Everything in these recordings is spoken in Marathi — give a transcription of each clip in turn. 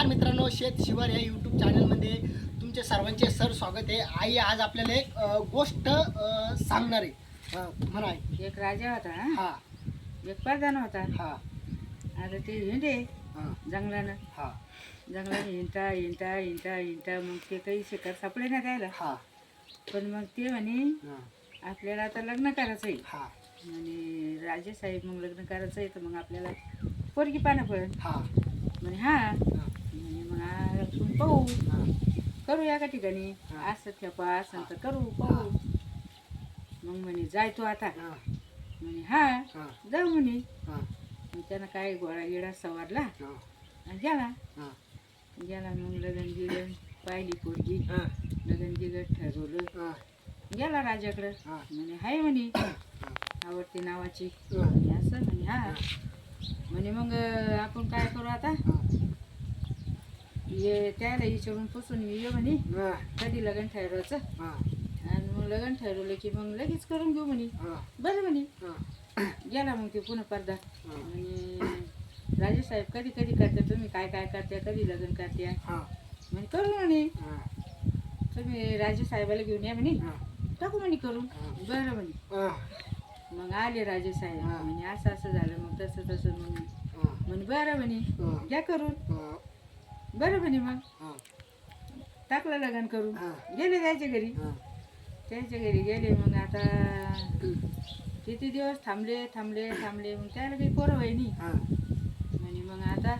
नमस्कार मित्रांनो शेत शिवार या यूट्यूब चॅनलमध्ये तुमचे सर्वांचे सर स्वागत आहे. आई आज आपल्याला एक गोष्ट सांगणार आहे. म्हणा. एक राजा होता हं? एक प्रधान होता. हा. आता ते हिंडे हा. जंगलानं. हा. जंगलात हिंडता हिंडता हिंडता हिंडता मग ते काही शिकार सापडे ना त्याला. हा. पण मग ते म्हणे आपल्याला आता लग्न करायचं आहे. हा. आणि राजे साहेब मग लग्न करायचं आहे तर मग आपल्याला पोरगी पाना पडेल. हा. म्हणे हा. हा, म्हणे मग आपण पाहू. करू एका ठिकाणी. हा. असं ठेपा असं तर करू पाहू. मग म्हणे जाय तू आता. म्हणे हा. जाऊ म्हणे. मग त्यानं काय गोळा गिळा सवारला. आणि गेला. हा, गेला मग लगन गिगन पाहिली पोरगी. हा, लगन गिगन ठरवलं. गेला राजाकडं. हा, म्हणे हाय म्हणे. आवडती नावाची. म्हणे असं? म्हणे हा. म्हणे मग अं, आपण काय करू आता? ये त्याला विचारून पुसून ये म्हणे. कधी लग्न ठरवायचं? आणि मग लग्न ठरवलं की मग लगेच करून घेऊ म्हणे. बरं म्हणे. गेला मग ते पुन्हा पडदा हा. आणि राजेसाहेब कधी कधी करते तुम्ही काय काय करते कधी लग्न करते? हा, म्हणे करू म्हणे. तुम्ही राजे साहेबाला घेऊन या म्हणे. टाकू म्हणे करून. हा. बरं म्हणे. मग आले राजे साहेब. म्हणे असं असं झालं मग तसं तसं हा, म्हणे बरं म्हणे. घ्या करून. बरं म्हणे मग. हा, टाकलं लग्न करून. हा. गेले त्याच्या घरी. हा. त्याच्या घरी गेले मग आता किती दिवस थांबले थांबले थांबले. मग त्याला काही पोरं व्हाय नाही हा, म्हणे मग आता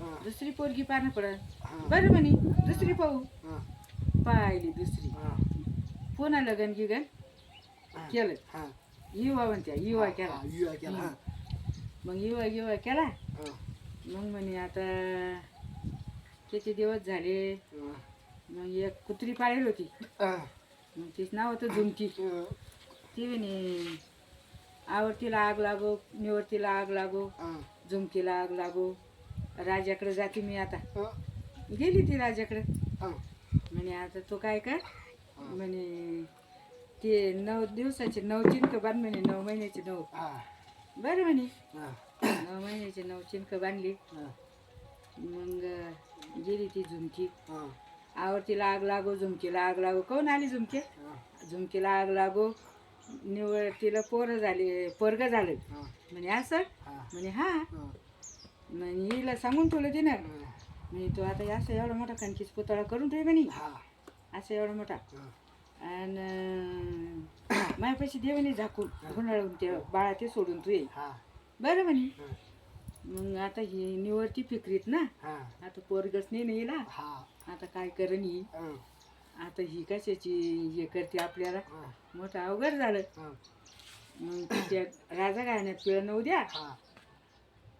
हा, दुसरी पोरगी पाहणं पडत हा. बरं म्हणे दुसरी पाहू. हा, पाहिली दुसरी. पुन्हा लग्न गिगन हा. केलं. हा. युवा म्हणत्या युवा केला. युवा केला. हा, मग युवा युवा केला. मग म्हणे आता किती दिवस झाले. मग एक कुत्री पाळेल होती. मग तिचं नाव होतं झुमकी. ती म्हणे आवडतीला आग लागो निवडतीला आग लागो झुमकीला आग लागो राजाकडे जाते मी आता. गेली ती राजाकडे. म्हणे आता तो काय कर? म्हणे ते नऊ दिवसाचे नऊ चिंक बांध म्हणे नऊ महिन्याचे नऊ. बरं म्हणे. नऊ महिन्याचे नऊ चिंक बांधली. मग गेली ती झुमकी. हा, आवडतीला आग लागो झुमकीला आग लागो. कोण आली झुमके? झुमकीला आग लागो निवड तिला पोरं झाले पोरग झालं. म्हणे असं? म्हणे हा. म्हणे हिला सांगून ठेवलं तिनं. हा, म्हणे तू आता असं एवढा मोठा कणकीच पुतळा करून ठेव म्हणे हा, असं एवढा मोठा. आणि माझ्यापाशी दे म्हणे झाकून गुंडाळून ते बाळा ते सोडून तू ये. बरं म्हणे. मग आता ही निवडती फिक्रीत ना. हा, आता पोरगच नाही ना हिला हा, आता काय करण ही? हा, आता ही कशाची हे करते आपल्याला? हा, मोठं अवघड झालं. हा, मग तिच्या राजा गाण्यात पिळ नऊ द्या. हा,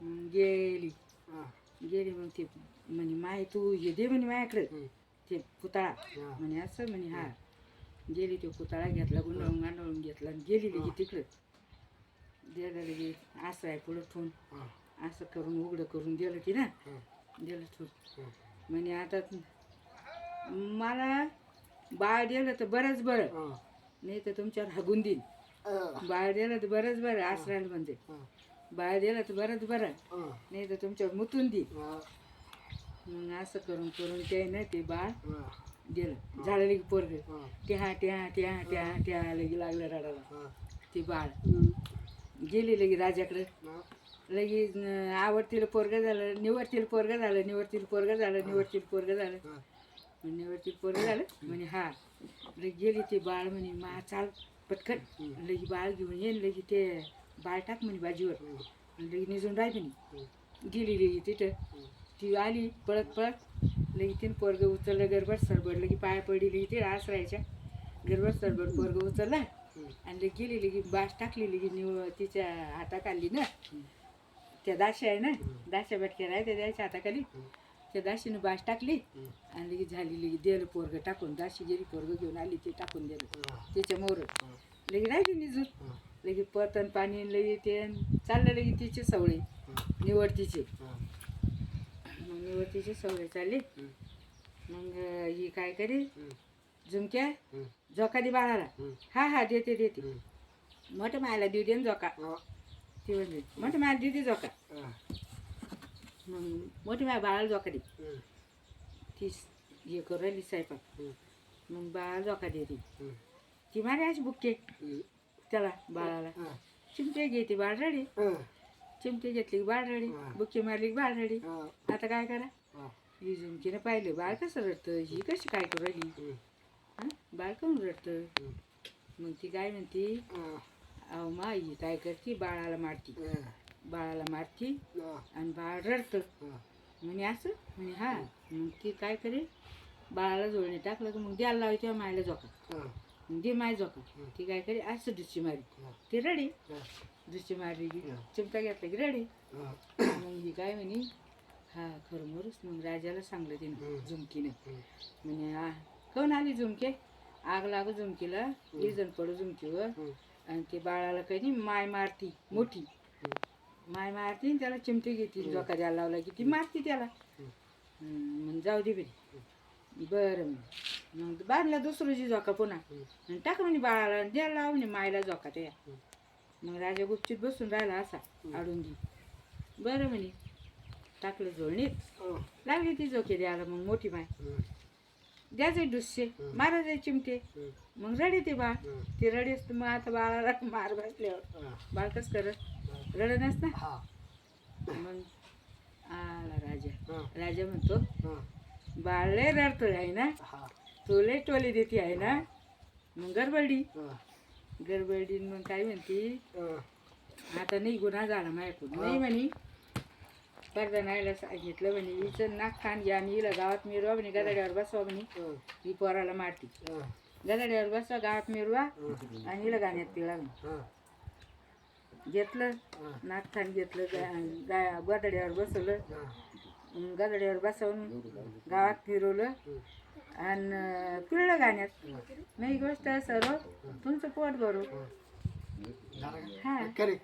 मग गेली. हा, गेली मग ते म्हणे माय तू हे दे म्हणे माझ्याकडे. हम्म, ते पुतळा हा, म्हणे असं म्हणे हा. गेली तो पुतळा घेतला गुंडाळून गांडाळून घेतला आणि गेली लगे तिकडं. लगे असं आहे पुढं ठेवून. हा, असं करून उघडं करून दिलं की ना? दिलं हा, म्हणे आता मला बाळ दिलं तर बरंच बरं. नाही तर तुमच्यावर हागून देईन. बाळ दिलं तर बरंच बरं आसरायला म्हणजे. बाळ दिलं तर बरंच बरं. नाही तर तुमच्यावर मुतून देईन. मग असं करून करून ते ना ते बाळ दिलं. झालं लगे पोरग. त्या त्या त्या त्या त्या लगे लागलं रडायला. हा, ते बाळ. गेली लगे राजाकडे. लगे आवडतीला पोरग झालं निवडतील पोरग झालं निवडतील पोरग झालं निवडतील पोरग झालं. म्हणे निवडतील पोरग झालं म्हणे हा. लगे गेली ते बाळ म्हणे मा चाल पटकन. लगे बाळ घेऊन येईन लगे ते बाळ टाक म्हणे बाजीवर. लगे निजून राह म्हणे. गेली लगे तिथं. ती आली पळत पळत. लगे तिने पोरग उचललं गरबड सरबड. लगे पाया पडली लगे ते आसरायच्या. गरबड सरबड पोरग उचलला. आणि लगे गेली लगे बास टाकली लगे निव तिच्या हाताखाली ना. त्या दाशा आहे ना दाशा बटक्या राहते त्याच्या हाताखाली. त्या दाशीनं बास टाकली आणि लगेच झाली लगे दिलं पोरग टाकून दाशी गेली पोरग घेऊन आली ते टाकून दिलं. त्याच्या मोर लगे राहिली निजून. लगे पतन पाणी लगे ते चाललं लगे तिचे सवळे निवडतीचे. मग निवडतीचे सवळे चालले. मग ही काय करे? झुमक्या झोका दे बाळाला. हा हा देते देते. मोठ्या मायाला देऊ दे ना झोका. ती म्हणजे मोठ्या मायाला देते झोका हा, मग मोठी माया बाळाला हम्म, ती हे करू राहिली स्वयंपाक. मग बाळा झोका देते. ती मारे अशी बुक्के. त्याला बाळाला. चिमटे घेते बाळ रडी. चिमटे घेतली की बाळ रडी. बुक्के मारली की बाळ रडी. आता काय करा हं. झुमकीनं पाहिलं बाळ कसं रडतं ही कशी काय करू राहिली? बाळ काऊन रडतं. मग ती काय म्हणते. अहो मा ही काय करते बाळाला मारती. बाळाला मारती. आणि बाळ रडतं. म्हणे असं म्हणे हा मग ती काय करे बाळाला जोडणे टाकलं की मग द्यायला लावायची तेव्हा मायला झोका. मग दे माय झोका ती काय करे असं दुसरी मारी. ती रडी. दुसरी मारली की. चिमटा घेतला की रडी. मग ही काय म्हणे हा खरं मरूच मग राजाला सांगलं तिनं. झुमकीने. म्हणे हा कोण आली झुमके आग लागू झुमकीला जण पडू झुमकीवर. आणि ते बाळाला काही नाही माय मारती मोठी. माय मारती आणि त्याला चिमटी घेते. झोका द्यायला लावला की ती मारती त्याला. मग जाऊ दे बरे बरं मग. बांधला दुसरीची झोका पुन्हा. आणि टाक म्हणे बाळाला द्यायला लाव म्हणे मायला झोका त्या. मग राजा गुपचीत बसून राहिला असा आडून दी बरं म्हणे. टाकलं जोडणीत हं. लागली ती झोके द्यायला मग मोठी माय. द्यायचे डुससे हं. मारायचे चिमटे. मग रडी ते बाळ. ते रडीस मग आता बाळाला मार बसल्यावर. बाळ कसं करत रडनच ना हा. मग आला राजा. राजा म्हणतो. बाळ लय रडतोय आहे ना. तो लय टोली देते आहे ना मग गडबडी हं. गडबडी मग काय म्हणते. आता नाही गुन्हा झाला माझ्याकडून नाही म्हणे पडदा नाहीला सांगितलं म्हणे हिचं नाक खान घ्या आणि हिला गावात मिरवा म्हणे गदाड्यावर बसवा म्हणे हं. पोराला मारती. गदाड्यावर बसवा गावात मिरवा. आणि हिला गाण्यात पिळा म्हणे. घेतलं. नाक खान घेतलं गा- गदाड्यावर बसवलं. गदाड्यावर बसवून गावात फिरवलं. आणि पिळलं गाण्यात. नाही गोष्ट सर्व तुमचं पोट भरू? हा करे